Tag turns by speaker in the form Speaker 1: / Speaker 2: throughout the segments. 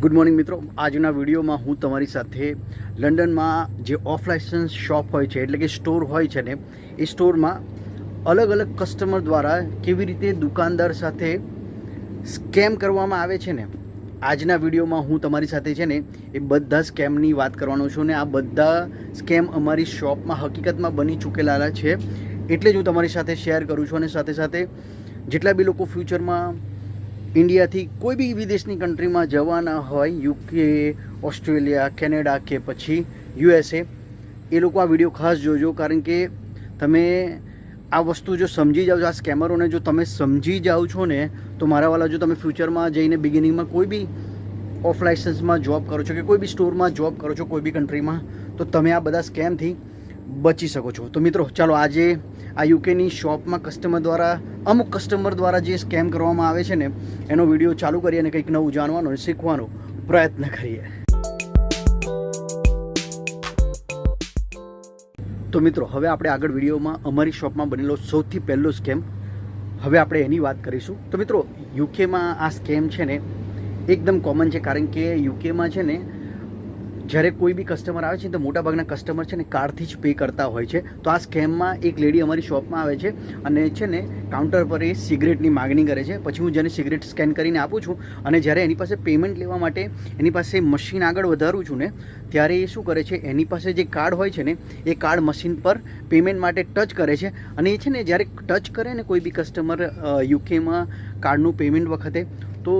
Speaker 1: Good morning મિત્રો. આજના વિડીયોમાં હું તમારી સાથે લંડનમાં જે ઓફ લાઇસન્સ શોપ હોય છે, એટલે કે સ્ટોર હોય છે ને, એ સ્ટોરમાં અલગ અલગ કસ્ટમર દ્વારા કેવી રીતે દુકાનદાર સાથે સ્કેમ કરવામાં આવે છે ને, આજના વિડીયોમાં હું તમારી સાથે છે ને, એ બધા સ્કેમની વાત કરવાનો છું ને, આ બધા સ્કેમ અમારી શોપમાં હકીકતમાં બની ચૂકેલા છે, એટલે જ હું તમારી સાથે શેર કરું છું અને સાથે સાથે જેટલા બી લોકો ફ્યુચરમાં ઇન્ડિયાથી કોઈ બી વિદેશની કન્ટ્રીમાં જવાના હોય, યુકે, ઓસ્ટ્રેલિયા, કેનેડા કે પછી યુએસએ, એ લોકો આ વીડિયો ખાસ જોજો, કારણ કે તમે આ વસ્તુ જો સમજી જાઓ છો આ સ્કેમરોને જો તમે સમજી જાઓ છો ને, તો મારાવાળા જો તમે ફ્યુચરમાં જઈને બિગિનિંગમાં કોઈ બી ઓફ લાઇસન્સમાં જોબ કરો છો કે કોઈ બી સ્ટોરમાં જોબ કરો છો કોઈ બી કન્ટ્રીમાં, તો તમે આ બધા સ્કેમથી બચી શકો છો. તો મિત્રો, ચાલો આજે આ યુકેની શોપમાં કસ્ટમર દ્વારા, અમુક કસ્ટમર દ્વારા જે સ્કેમ કરવામાં આવે છે ને, એનો વીડિયો ચાલુ કરીએ અને કંઈક નવું જાણવાનો અને શીખવાનો પ્રયત્ન કરીએ. તો મિત્રો, હવે આપણે આગળ વિડીયોમાં અમારી શોપમાં બનેલો સૌથી પહેલો સ્કેમ હવે આપણે એની વાત કરીશું. તો મિત્રો યુકેમાં આ સ્કેમ છે ને, એકદમ કોમન છે, કારણ કે યુકેમાં છે ને જ્યારે કોઈ બી કસ્ટમર આવે છે તો મોટાભાગના કસ્ટમર છે ને કાર્ડથી જ પે કરતા હોય છે. તો આ સ્કેમમાં એક લેડી અમારી શોપમાં આવે છે અને છે ને કાઉન્ટર પર એ સિગરેટની માગણી કરે છે. પછી હું જેને સિગરેટ સ્કેન કરીને આપું છું અને જ્યારે એની પાસે પેમેન્ટ લેવા માટે એની પાસે મશીન આગળ વધારું છું ને, ત્યારે એ શું કરે છે? એની પાસે જે કાર્ડ હોય છે ને, એ કાર્ડ મશીન પર પેમેન્ટ માટે ટચ કરે છે. અને એ છે ને જ્યારે ટચ કરે ને કોઈ બી કસ્ટમર યુકેમાં કાર્ડનું પેમેન્ટ વખતે, તો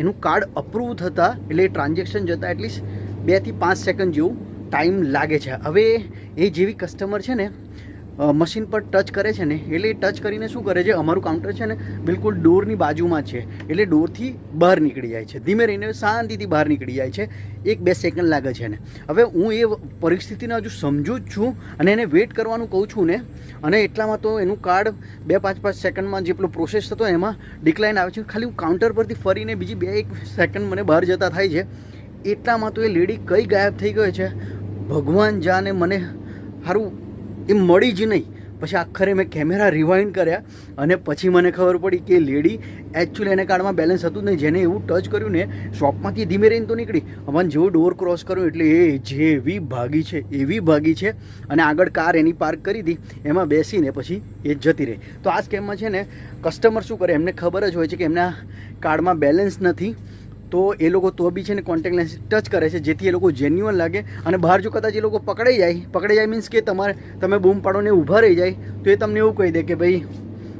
Speaker 1: એનું કાર્ડ અપ્રૂવ થતાં એટલે ટ્રાન્ઝેક્શન જતાં એટલીસ્ટ બેથી પાંચ સેકન્ડ જેવું ટાઈમ લાગે છે. હવે એ જેવી કસ્ટમર છે ને મશીન પર ટચ કરે છે ને, એટલે એ ટચ કરીને શું કરે છે, અમારું કાઉન્ટર છે ને બિલકુલ ડોરની બાજુમાં છે. એટલે ડોરથી બહાર નીકળી જાય છે. ધીમે રહીને શાંતિથી બહાર નીકળી જાય છે. એક બે સેકન્ડ લાગે છે ને હવે હું એ પરિસ્થિતિને હજુ સમજુ જ છું અને એને વેઇટ કરવાનું કહું છું ને, અને એટલામાં તો એનું કાર્ડ બે પાંચ પાંચ સેકન્ડમાં જેટલો પ્રોસેસ થતો એમાં ડિક્લાઇન આવે છે. ખાલી હું કાઉન્ટર પરથી ફરીને બીજી બે એક સેકન્ડ મને બહાર જતા થાય છે. એટલામાં તો એ લેડી કઈ ગાયબ થઈ ગઈ છે? ભગવાન જાને મને સારું એ મળી જ નહીં. પછી આખરે મેં કેમેરા રિવાઇન્ડ કર્યા અને પછી મને ખબર પડી કે લેડી એકચ્યુઅલી એને કાર્ડમાં બેલેન્સ હતું નહીં. જેને એવું ટચ કર્યું ને શોપમાંથી ધીમે રહીને તો નીકળી. અમાન જેવું ડોર ક્રોસ કર્યું એટલે એ જેવી ભાગી છે, એવી ભાગી છે. અને આગળ કાર એની પાર્ક કરી હતી એમાં બેસીને પછી એ જતી રહી. તો આ સ્કેમમાં છે ને કસ્ટમર શું કરે? એમને ખબર જ હોય છે કે એમના કાર્ડમાં બેલેન્સ નથી. તો એ લોકો તો બી છે ને કોન્ટેક્ટ લેન્સ ટચ કરે છે, જેથી એ લોકો જેન્યુઅન લાગે અને બહાર જો કદાચ એ લોકો પકડાઈ જાય પકડાઈ જાય મીન્સ કે તમારે, તમે બૂમ પાડો ને ઊભા રહી જાય, તો એ તમને એવું કહી દે કે ભાઈ,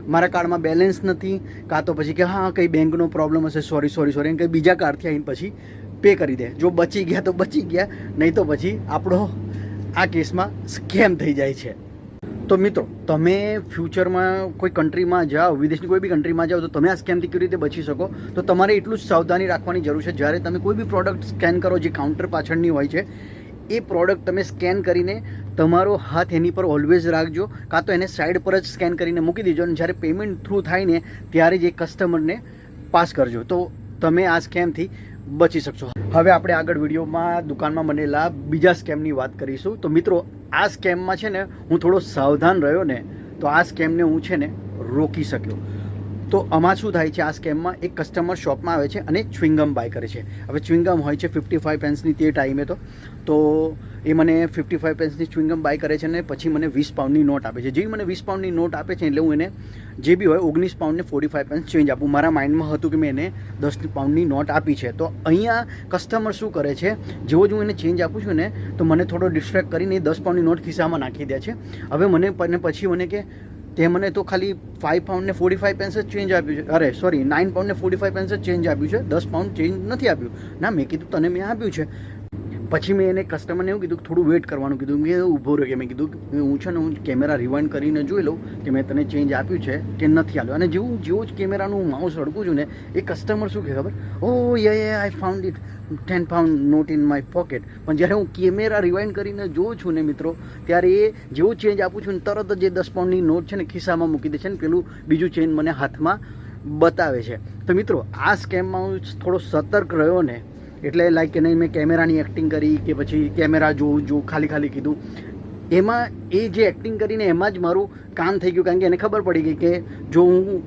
Speaker 1: મારા કાર્ડમાં બેલેન્સ નથી, કાં તો પછી કે હા, કંઈ બેંકનો પ્રોબ્લેમ હશે સોરી સોરી સોરી કંઈ બીજા કાર્ડથી આવીને પછી પે કરી દે. જો બચી ગયા તો બચી ગયા, નહીં તો પછી આપણો આ કેસમાં સ્કેમ થઈ જાય છે. તો મિત્રો, તમે ફ્યુચરમાં કોઈ કન્ટ્રીમાં જાઓ, વિદેશની કોઈ બી કન્ટ્રીમાં જાઓ, તો તમે આ સ્કેમથી કેવી રીતે બચી શકો? તો તમારે એટલું જ સાવધાની રાખવાની જરૂર છે. જ્યારે તમે કોઈ બી પ્રોડક્ટ સ્કેન કરો, જે કાઉન્ટર પાછળની હોય છે, એ પ્રોડક્ટ તમે સ્કેન કરીને તમારો હાથ એની પર ઓલવેઝ રાખજો. કાં તો એને સાઈડ પર જ સ્કેન કરીને મૂકી દેજો અને જ્યારે પેમેન્ટ થ્રુ થાય ને, ત્યારે જ એ કસ્ટમરને પાસ કરજો. તો તમે આ સ્કેમથી બચી શકશો. હવે આપણે આગળ વિડીયોમાં દુકાનમાં બનેલા બીજા સ્કેમની વાત કરીશું. તો મિત્રો આ સ્કેમમાં છે ને હું થોડો સાવધાન રહ્યો ને, તો આ સ્કેમને હું છે ને રોકી શક્યો. તો આમાં શું થાય છે, આ સ્કેમમાં એક કસ્ટમર શોપમાં આવે છે અને ચ્વિંગમ બાય કરે છે. હવે ચ્વિંગમ હોય છે ફિફ્ટી ફાઇવ પેન્સની તે ટાઈમે તો. તો એ મને ફિફ્ટી ફાઇવ પેન્સની ચ્વિંગમ બાય કરે છે અને પછી મને વીસ પાઉન્ડની નોટ આપે છે. જેવી મને વીસ પાઉન્ડની નોટ આપે છે એટલે હું એને જે બી હોય ઓગણીસ પાઉન્ડને ફોર્ટી ફાઇવ પેન્સ ચેન્જ આપું. મારા માઇન્ડમાં હતું કે મેં એને દસ પાઉન્ડની નોટ આપી છે. તો અહીંયા કસ્ટમર શું કરે છે? જેવો જ હું એને ચેન્જ આપું છું ને, તો મને થોડો ડિસ્ટ્રેક્ટ કરીને એ દસ પાઉન્ડની નોટ ખિસ્સામાં નાખી દે છે. હવે મને પછી મને કે, તે મને તો ખાલી ફાઇવ પાઉન્ડને ફોર્ટી ફાઇવ પેન્સ જ ચેન્જ આપ્યું છે. અરે સોરી નાઇન પાઉન્ડને ફોર્ટી ફાઇવ પેન્સ જ ચેન્જ આપ્યું છે. દસ પાઉન્ડ ચેન્જ નથી આપ્યું. ના, મેં કીધું તને મેં આપ્યું છે. પછી મેં એને કસ્ટમરને એવું કીધું થોડું વેઇટ કરવાનું કીધું. મેં ઊભો રહ્યો કે મેં કીધું કે હું છે ને હું કેમેરા રિવાઇન્ડ કરીને જોઈ લઉં કે મેં તને ચેન્જ આપ્યું છે કે નથી આપ્યું. અને જેવું જેવું જ કેમેરાનું માઉસ અડકું છું ને, એ કસ્ટમર શું કહે ખબર? ઓ yeah yeah I found it ten pound note in my pocket પણ જ્યારે હું કેમેરા રિવાઇન્ડ કરીને જોઉં છું ને મિત્રો, ત્યારે એ જેવું ચેન્જ આપું છું ને, તરત જ એ દસ પાઉન્ડની નોટ છે ને ખિસ્સામાં મૂકી દે છે ને, પેલું બીજું ચેન્જ મને હાથમાં બતાવે છે. તો મિત્રો, આ સ્કેમમાં હું થોડો સતર્ક રહ્યો ને એટલે લાઈક કે નહીં, મેં કેમેરાની એક્ટિંગ કરી કે પછી કેમેરા જોઉં જોઉં ખાલી ખાલી કીધું. એમાં એ જે એક્ટિંગ કરીને એમાં જ મારું કામ થઈ ગયું, કારણ કે એને ખબર પડી ગઈ કે જો હું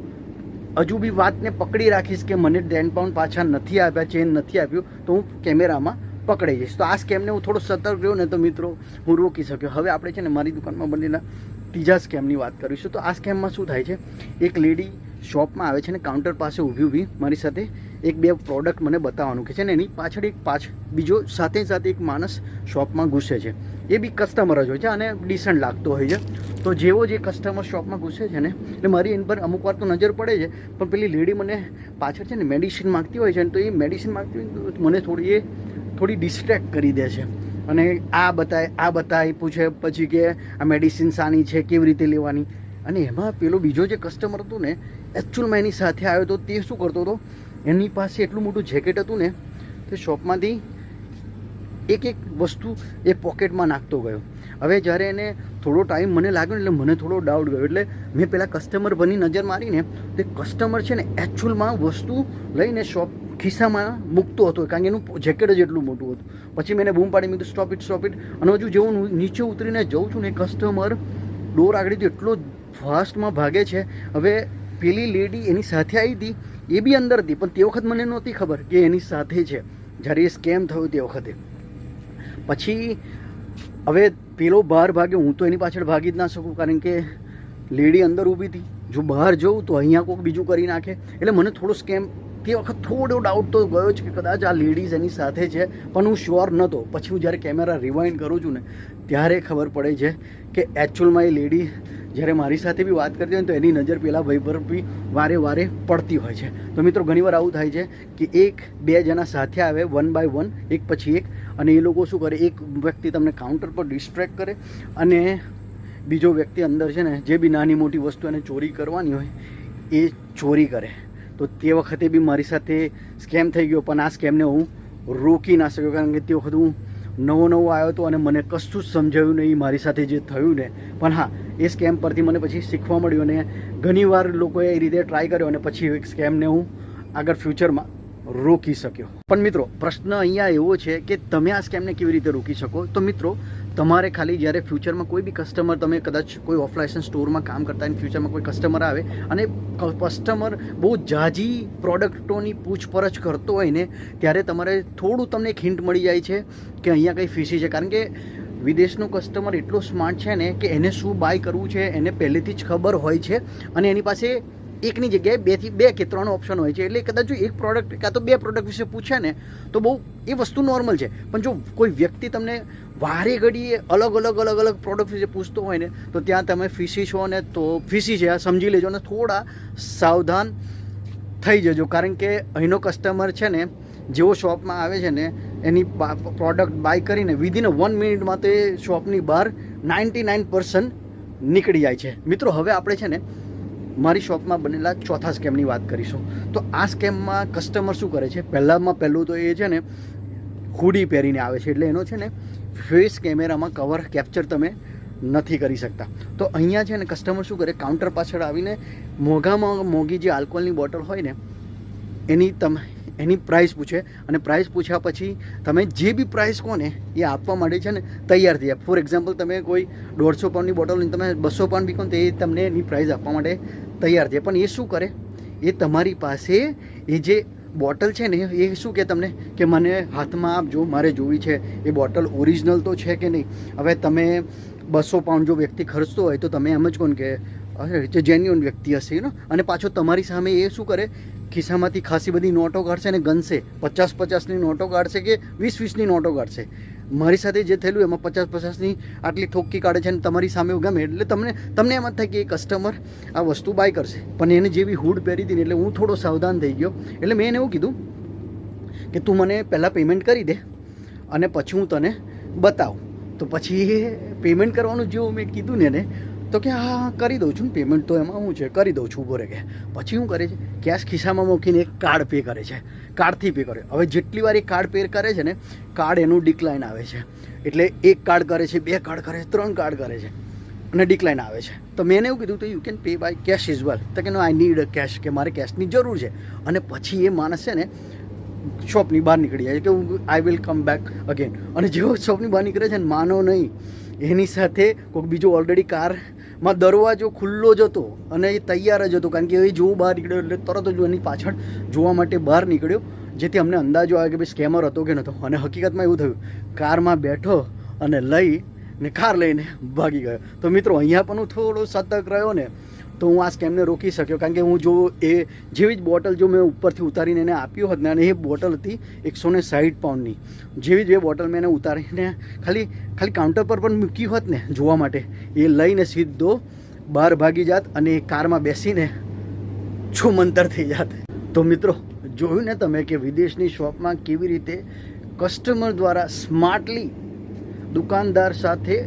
Speaker 1: હજુ બી વાતને પકડી રાખીશ કે મને ટેન પાઉન્ડ પાછા નથી આપ્યા ચેન નથી આપ્યું, તો હું કેમેરામાં પકડાઈ જઈશ. તો આ સ્કેમને હું થોડો સતર્ક રહ્યો ને તો મિત્રો, હું રોકી શક્યો. હવે આપણે છે ને મારી દુકાનમાં બનેલા ત્રીજા સ્કેમની વાત કરીશું. તો આ સ્કેમમાં શું થાય છે? એક લેડી શોપમાં આવે છે ને કાઉન્ટર પાસે ઊભી ઊભી મારી સાથે એક બે પ્રોડક્ટ મને બતાવવાનું કે છે ને એની પાછળ એક પાછ, બીજો સાથે સાથે એક માણસ શોપમાં ઘૂસે છે. એ બી કસ્ટમર જ હોય છે અને ડિસન્ટ લાગતો હોય છે. તો જેવો જે કસ્ટમર શોપમાં ઘૂસે છે ને, એટલે મારી એની પર અમુક વાર તો નજર પડે છે, પણ પેલી લેડી મને પાછળ છે ને મેડિસિન માગતી હોય છે ને તો એ મેડિસિન માગતી હોય મને થોડી એ, થોડી ડિસ્ટ્રેક્ટ કરી દે છે. અને આ બતાય આ બતાય, પૂછે પછી કે આ મેડિસિન સાની છે, કેવી રીતે લેવાની? અને એમાં પેલો બીજો જે કસ્ટમર હતું ને એકચ્યુઅલમાં એની સાથે આવ્યો તો તે શું કરતો હતો? એની પાસે એટલું મોટું જેકેટ હતું ને, તે શોપમાંથી એક એક વસ્તુ એ પોકેટમાં નાખતો ગયો. હવે જ્યારે એને થોડો ટાઈમ મને લાગ્યો એટલે મને થોડો ડાઉટ ગયો. એટલે મેં પેલા કસ્ટમર બની નજર મારીને તે કસ્ટમર છે ને એકચ્યુઅલમાં વસ્તુ લઈને શોપ ખિસ્સામાં મૂકતો હતો, કારણ કે એનું જેકેટ જ એટલું મોટું હતું. પછી મેં બૂમ પાડી, મેં સ્ટોપ ઇટ સ્ટોપ ઇટ અને હજુ જેવું હું નીચે ઉતરીને જઉં છું ને કસ્ટમર ડોર આગળથી એટલો ફાસ્ટમાં ભાગે છે. હવે પેલી લેડી એની સાથે આવી હતી એ બી અંદર હતી, પણ તે વખત મને નહોતી ખબર કે એની સાથે છે. જ્યારે એ સ્કેમ થયો તે વખતે. પછી હવે પેલો બહાર ભાગ્યો, હું તો એની પાછળ ભાગી જ ના શકું, કારણ કે લેડી અંદર ઊભી હતી. જો બહાર જઉં તો અહીંયા કોઈક બીજું કરી નાખે. એટલે મને થોડો સ્કેમ, તે વખત થોડો ડાઉટ તો ગયો છે કે કદાચ આ લેડીઝ એની સાથે છે, પણ હું શ્યોર નહોતો પછી હું જ્યારે કેમેરા રિવાઇન્ડ કરું છું ને, ત્યારે ખબર પડે છે કે એકચ્યુઅલમાં એ લેડી જ્યારે મારી સાથે બી વાત કરતી હોય તો એની નજર પેલા ભાઈ પર બી વારે વારે પડતી હોય છે. તો મિત્રો, ઘણીવાર આવું થાય છે કે એક, બે જણા સાથે આવે વન બાય વન એક પછી એક, અને એ લોકો શું કરે, એક વ્યક્તિ તમને કાઉન્ટર પર ડિસ્ટ્રેક્ટ કરે અને બીજો વ્યક્તિ અંદર છે ને, જે બી નાની મોટી વસ્તુ એને ચોરી કરવાની હોય, એ ચોરી કરે. તો તે વખતે બી મારી સાથે સ્કેમ થઈ ગયો, પણ આ સ્કેમને હું રોકી ના શક્યો, કારણ કે તે વખત હું નવો નવો આવ્યો હતો અને મને કશું જ સમજાયું નહીં મારી સાથે જે થયું ને. પણ હા એ સ્કેમ પરથી મને પછી શીખવા મળ્યું અને ઘણીવાર લોકોએ એ રીતે ટ્રાય કર્યો અને પછી એક સ્કેમને હું આગળ ફ્યુચરમાં રોકી શક્યો. પણ મિત્રો, પ્રશ્ન અહીંયા એવો છે કે તમે આ સ્કેમને કેવી રીતે રોકી શકો? તો મિત્રો, તમારે ખાલી જ્યારે ફ્યુચરમાં કોઈ બી કસ્ટમર તમે કદાચ કોઈ ઓફલાઇન સ્ટોરમાં કામ કરતા હોય ફ્યુચરમાં કોઈ કસ્ટમર આવે અને કસ્ટમર બહુ જાજી પ્રોડક્ટોની પૂછપરછ કરતો હોય ને, ત્યારે તમારે થોડું તમને એક હિન્ટ મળી જાય છે કે અહીંયા કંઈ ફીસી છે. કારણ કે વિદેશનો કસ્ટમર એટલો સ્માર્ટ છે ને કે એને શું બાય કરવું છે એને પહેલેથી જ ખબર હોય છે અને એની પાસે એકની જગ્યાએ બેથી બે કે ત્રણ ઓપ્શન હોય છે. એટલે કદાચ જો એક પ્રોડક્ટ કાં તો બે પ્રોડક્ટ વિશે પૂછે ને, તો બહુ એ વસ્તુ નોર્મલ છે. પણ જો કોઈ વ્યક્તિ તમને વારે ઘડીએ અલગ અલગ અલગ અલગ પ્રોડક્ટ વિશે પૂછતો હોય ને, તો ત્યાં તમે ફીસી છો ને, તો ફીસી છે સમજી લેજો ને, થોડા સાવધાન થઈ જજો. કારણ કે અહીંનો કસ્ટમર છે ને, જેવો શોપમાં આવે છે ને એની પ્રોડક્ટ બાય કરીને વિધિન વન મિનિટમાં તે શોપની બહાર નાઇન્ટી નાઇન પર્સન્ટ નીકળી જાય છે. મિત્રો, હવે આપણે છે ને મારી શોપમાં બનેલા ચોથા સ્કેમની વાત કરીશું. તો આ સ્કેમમાં કસ્ટમર શું કરે છે? પહેલાંમાં પહેલું તો એ છે ને હુડી પહેરીને આવે છે. એટલે એનો છે ને ફેસ કેમેરામાં કવર કેપ્ચર તમે નથી કરી શકતા. તો અહીંયા છે ને કસ્ટમર શું કરે? કાઉન્ટર પાછળ આવીને મોંઘામાં મોંઘી જે આલ્કોહોલની બોટલ હોય ને, એની તમે એની પ્રાઇસ પૂછે. અને પ્રાઇસ પૂછ્યા પછી તમે જે બી પ્રાઇસ કહો ને એ આપવા માટે છે ને, તૈયાર થઈ જાય. ફોર એક્ઝામ્પલ તમે કોઈ દોઢસો પાઉન્ડની બોટલ તમે બસો પાઉન્ડ બી કહો તો એ તમને એની પ્રાઇસ આપવા માટે તૈયાર થાય પણ એ શું કરે? એ તમારી પાસે એ જે બોટલ છે ને, એ શું કે તમને? કે મને હાથમાં આપજો મારે જોવી છે. એ બોટલ ઓરિજિનલ તો છે કે નહીં? હવે તમે બસો પાઉન્ડ જો વ્યક્તિ ખર્ચતો હોય તો તમે એમ જ કહો ને કે જે જેન્યુઅન વ્યક્તિ હશે ને અને પાછો તમારી સામે એ શું કરે? ખિસ્સામાંથી ખાસી બધી નોટો કાઢશે અને ગનશે પચાસ પચાસની નોટો કાઢશે કે વીસ વીસની નોટો કાઢશે? મારી સાથે જે થયેલું, એમાં પચાસ પચાસની આટલી ઠોકી કાઢે છે અને તમારી સામે ગમે. એટલે તમને તમને એમ જ થાય કે એ કસ્ટમર આ વસ્તુ બાય કરશે. પણ એને જેવી હૂડ પહેરી હતી એટલે હું થોડો સાવધાન થઈ ગયો. એટલે મેં એને એવું કીધું કે તું મને પહેલાં પેમેન્ટ કરી દે અને પછી હું તને બતાવું. તો પછી એ પેમેન્ટ કરવાનું જેવું મેં કીધું ને એને તો કે, હા કરી દઉં છું ને પેમેન્ટ તો એમાં હું છે, કરી દઉં છું ઊભો રહે કે. પછી શું કરે છે કેશ ખિસ્સામાં મૂકીને એક કાર્ડ પે કરે છે. કાર્ડથી પે કરે. હવે જેટલી વાર એ કાર્ડ પે કરે છે ને કાર્ડ એનું ડિક્લાઇન આવે છે. એટલે એક કાર્ડ કરે છે, બે કાર્ડ કરે છે, ત્રણ કાર્ડ કરે છે, અને ડિક્લાઇન આવે છે. તો મેં એવું કીધું, તો you can pay by cash as well તો કે નો આઈ નીડ કેશ કે મારે કેશની જરૂર છે. અને પછી એ માણસ છે ને શોપની બહાર નીકળી જાય કે હું I will come back again અને જેવો શોપની બહાર નીકળે છે ને, માનો નહીં, એની સાથે કોઈક બીજો ઓલરેડી કાર માં દરવાજો ખુલ્લો જ હતો અને એ તૈયાર જ હતો. કારણ કે એ જોવું બહાર નીકળ્યો એટલે તરત જ એની પાછળ જોવા માટે બહાર નીકળ્યો, જેથી અમને અંદાજો આવ્યો કે ભાઈ સ્કેમર હતો કે નહોતો. અને હકીકતમાં એવું થયું, કારમાં બેઠો અને લઈ ને કાર લઈને ભાગી ગયો. તો મિત્રો, અહીંયા પણ હું થોડો સતર્ક રહ્યો ને તો હું આ સ્કેમને રોકી શક્યો. કારણ કે હું જો એ જેવી જ બોટલ જો મેં ઉપરથી ઉતારીને એને આપ્યો હોત ને, અને એ બોટલ હતી એકસો ને સાઠ પાઉન્ડની. જેવી જ એ બોટલ મેં એને ઉતારીને ખાલી ખાલી કાઉન્ટર પર પણ મૂકી હોત ને જોવા માટે, એ લઈને સીધો બહાર ભાગી જાત અને એ કારમાં બેસીને છુમંતર થઈ જાત. તો મિત્રો, જોયું ને તમે કે વિદેશની શોપમાં કેવી રીતે કસ્ટમર દ્વારા સ્માર્ટલી દુકાનદાર સાથે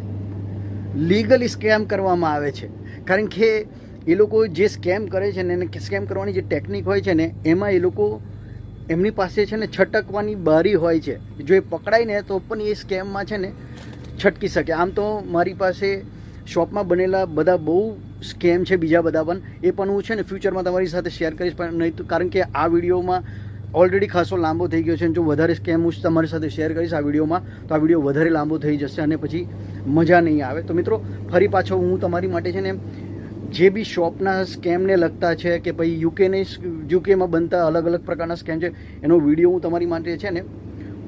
Speaker 1: લીગલી સ્કેમ કરવામાં આવે છે. કારણ કે એ લોકો જે સ્કેમ કરે છે ને એને સ્કેમ કરવાની જે ટેકનિક હોય છે ને, એમાં એ લોકો એમની પાસે છે ને છટકવાની બારી હોય છે. જો એ પકડાય ને તો પણ એ સ્કેમમાં છે ને છટકી શકે. આમ તો મારી પાસે શોપમાં બનેલા બધા બહુ સ્કેમ છે બીજા બધા પણ. એ પણ હું છે ને ફ્યુચરમાં તમારી સાથે શેર કરીશ, પણ નહીં તો કારણ કે આ વિડીયોમાં ઓલરેડી ખાસો લાંબો થઈ ગયો છે જો વધારે સ્કેમ હું તમારી સાથે શેર કરીશ આ વિડીયોમાં, તો આ વીડિયો વધારે લાંબો થઈ જશે અને પછી મજા નહીં આવે. તો મિત્રો, ફરી પાછો હું તમારી માટે છે ને જે બી શોપના સ્કેમને લગતા છે કે ભાઈ યુકેને યુકેમાં બનતા અલગ અલગ પ્રકારના સ્કેમ છે, એનો વીડિયો હું તમારી માટે છે ને,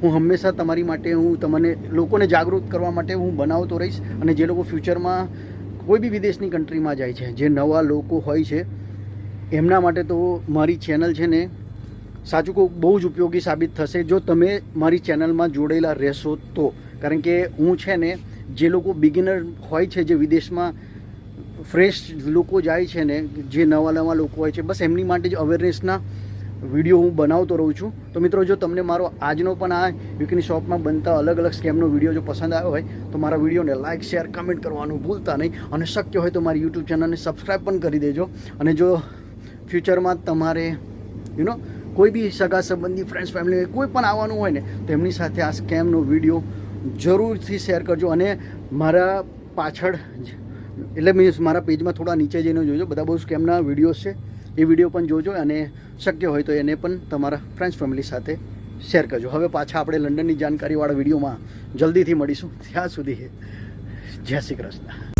Speaker 1: હું હંમેશા તમારી માટે હું તમને, લોકોને જાગૃત કરવા માટે હું બનાવતો રહીશ અને જે લોકો ફ્યુચરમાં કોઈ બી વિદેશની કન્ટ્રીમાં જાય છે, જે નવા લોકો હોય છે, એમના માટે તો મારી ચેનલ છે ને સાચું કહું બહુ જ ઉપયોગી સાબિત થશે. જો તમે મારી ચેનલમાં જોડેલા રહેશો તો, કારણ કે હું છે ને, જે લોકો બિગિનર હોય છે જે વિદેશમાં ફ્રેશ લોકો જાય છે ને, જે નવા નવા લોકો હોય છે, બસ એમની માટે જ અવેરનેસના વીડિયો હું બનાવતો રહું છું. તો મિત્રો, જો તમને મારો આજનો પણ આ વીકની શોપમાં બનતા અલગ અલગ સ્કેમનો વીડિયો જો પસંદ આવ્યો હોય, તો મારા વિડીયોને લાઇક શેર કમેન્ટ કરવાનું ભૂલતા નહીં. અને શક્ય હોય તો મારી યુટ્યુબ ચેનલને સબસ્ક્રાઈબ પણ કરી દેજો. અને જો ફ્યુચરમાં તમારે યુ નો કોઈ બી સગા સંબંધી ફ્રેન્ડ્સ ફેમિલી કોઈ પણ આવવાનું હોય ને, તો એમની સાથે આ સ્કેમનો વીડિયો જરૂરથી શેર કરજો. અને મારા પાછળ એટલે મીન્સ મારા પેજમાં થોડા નીચે જઈને જોજો, બધા બહુ સ્કેમના વિડીયોઝ છે. એ વીડિયો પણ જોજો અને શક્ય હોય તો એને પણ તમારા ફ્રેન્ડ્સ ફેમિલી સાથે શેર કરજો. હવે પાછા આપણે લંડનની જાણકારીવાળા વિડીયોમાં જલ્દીથી મળીશું. ત્યાં સુધી જય શ્રી કૃષ્ણ.